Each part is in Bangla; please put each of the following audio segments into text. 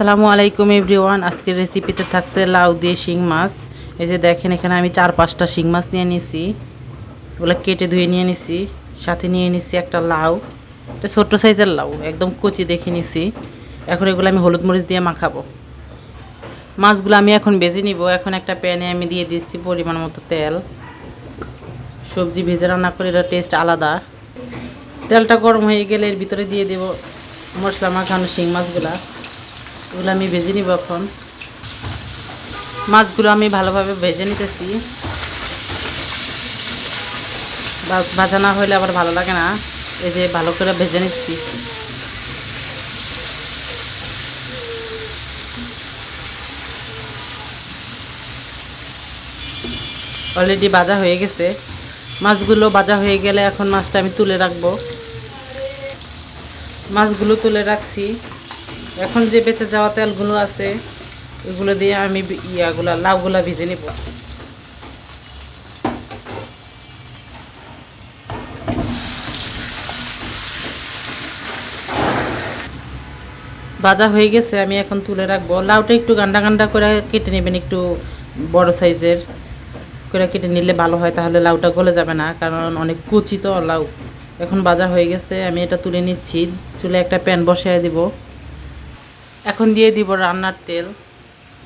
আসসালামু আলাইকুম এভরিওয়ান। আজকের রেসিপিতে থাকছে লাউ দিয়ে শিং মাছ। এই যে দেখেন, এখানে আমি চার পাঁচটা শিং মাছ নিয়ে নিছি। ওগুলো কেটে ধুয়ে নিয়ে নিছি। সাথে নিয়ে নিছি একটা লাউ। এটা ছোট্ট সাইজের লাউ, একদম কচি দেখে নিছি। এখন এগুলো আমি হলুদ মরিচ দিয়ে মাখাবো। মাছগুলো আমি এখন ভেজে নিব। এখন একটা প্যানে আমি দিয়ে দিচ্ছি পরিমাণ মতো তেল। সবজি ভেজে রান্না করে এটা টেস্ট আলাদা। তেলটা গরম হয়ে গেলে এর ভিতরে দিয়ে দেব মশলা মাখানো শিং মাছগুলা। এগুলো আমি ভেজে নিব এখন। মাছগুলো আমি ভালোভাবে ভেজে নিতেছি। ভাজা না হলে আবার ভালো লাগে না। এই যে ভালো করে ভেজে নিচ্ছি। অলরেডি বাজা হয়ে গেছে। মাছগুলো বাজা হয়ে গেলে এখন মাছটা আমি তুলে রাখব। মাছগুলো তুলে রাখছি। এখন যে বেঁচে যাওয়া তেলগুলো আছে, এগুলো দিয়ে আমি ইয়াগুলা, লাউগুলা ভেজে নিব। ভাজা হয়ে গেছে, আমি এখন তুলে রাখব। লাউটা একটু গান্ডা গান্ডা করে কেটে নেবেন, একটু বড় সাইজের করে কেটে নিলে ভালো হয়, তাহলে লাউটা গলে যাবে না, কারণ অনেক কুচি তো লাউ। এখন ভাজা হয়ে গেছে, আমি এটা তুলে নিচ্ছি। চুলে একটা প্যান বসিয়ে দিব। এখন দিয়ে দিব রান্নার তেল,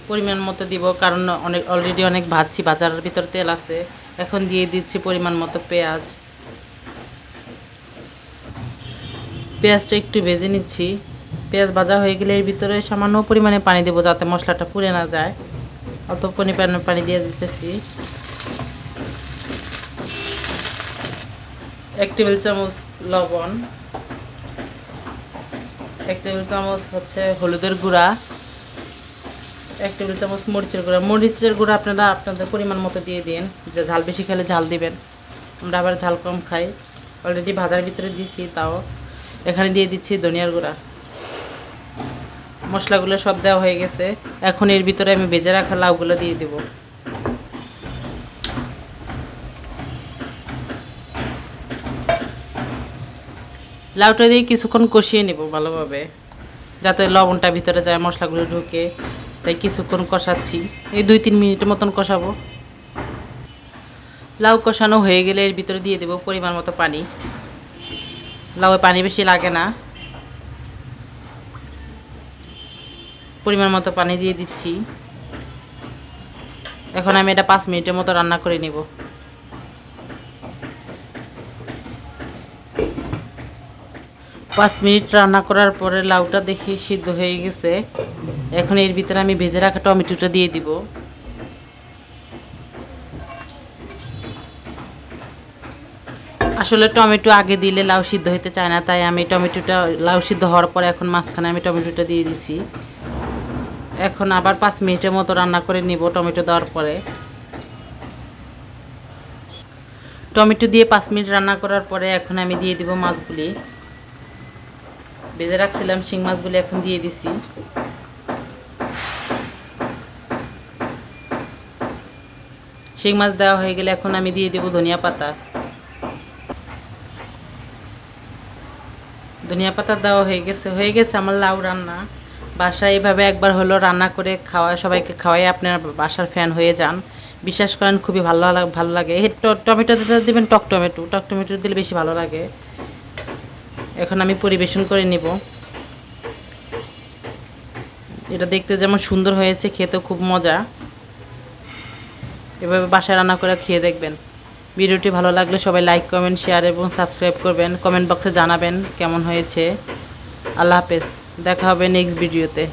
পরিমাণ মতো দিব, কারণ অনেক অলরেডি অনেক ভাজছি, বাজারের ভিতর তেল আছে। এখন দিয়ে দিচ্ছি পরিমাণ মতো পেঁয়াজ। পেঁয়াজটা একটু ভেজে নিচ্ছি। পেঁয়াজ ভাজা হয়ে গেলে এর ভিতরে সামান্য পরিমাণে পানি দেবো যাতে মশলাটা পুড়ে না যায়। অল্প পরিমাণে পানি দিয়ে দিতেছি। এক টেবিল চামচ লবণ। এক টেবিল চামচ হচ্ছে হলুদের গুঁড়া, এক টেবিল চামচ মরিচের গুঁড়া। মরিচের গুঁড়া আপনারা আপনাদের পরিমাণ মতো দিয়ে দিন। যে ঝাল বেশি খেলে ঝাল দিবেন। আমরা আবার ঝাল কম খাই। অলরেডি ভাজার ভিতরে দিছি তাও। এখানে দিয়ে দিচ্ছি ধনিয়ার গুঁড়া। মশলাগুলো সব দেওয়া হয়ে গেছে। এখন এর ভিতরে আমি ভেজে রাখা লাউগুলো দিয়ে দেবো। লাউটা দিয়ে কিছুক্ষণ কষিয়ে নেব ভালোভাবে, যাতে লবণটা ভিতরে যায়, মশলাগুলো ঢুকে। তাই কিছুক্ষণ কষাচ্ছি। এই দুই তিন মিনিটের মতন কষাবো। লাউ কষানো হয়ে গেলে এর ভিতরে দিয়ে দেবো পরিমাণ মতো পানি। লাউয়ে পানি বেশি লাগে না। পরিমাণ মতো পানি দিয়ে দিচ্ছি। এখন আমি এটা পাঁচ মিনিটের মতো রান্না করে নিব। পাঁচ মিনিট রান্না করার পরে লাউটা দেখি সিদ্ধ হয়ে গেছে। এখন এর ভিতরে আমি ভেজে রাখা টমেটোটা দিয়ে দিব। আসলে টমেটো আগে দিলে লাউ সিদ্ধ হতে চায় না, তাই আমি টমেটোটা, লাউ সিদ্ধ হওয়ার পরে এখন মাঝখানে আমি টমেটোটা দিয়ে দিছি। এখন আবার পাঁচ মিনিটের মতো রান্না করে নিব টমেটো দেওয়ার পরে। টমেটো দিয়ে পাঁচ মিনিট রান্না করার পরে এখন আমি দিয়ে দিব মাছগুলি। ভেজে রাখছিলাম, শিং মাছগুলি এখন দিয়ে দিছি। শিং মাছ দেওয়া হয়ে গেলে এখন আমি দিয়ে দেব ধনিয়া পাতা। ধনিয়া পাতা দেওয়া হয়ে গেছে হয়ে গেছে আমার লাউ রান্না। বাসায় এভাবে একবার হলো রান্না করে খাওয়া, সবাইকে খাওয়াই, আপনার বাসার ফ্যান হয়ে যান। বিশ্বাস করেন, খুবই ভালো ভালো লাগে। টমেটো দিতে দেবেন, টক টমেটো। টক টমেটো দিলে বেশি ভালো লাগে। এখন আমি পরিবেশন করে নিব। এটা দেখতে যেমন সুন্দর হয়েছে খেতে খুব মজা। এভাবে বাসায় রান্না করে খেয়ে দেখবেন। ভিডিওটি ভালো লাগলে সবাই লাইক কমেন্ট শেয়ার এবং সাবস্ক্রাইব করবেন। কমেন্ট বক্সে জানাবেন কেমন হয়েছে। আল্লাহ হাফেজ। দেখা হবে নেক্সট ভিডিওতে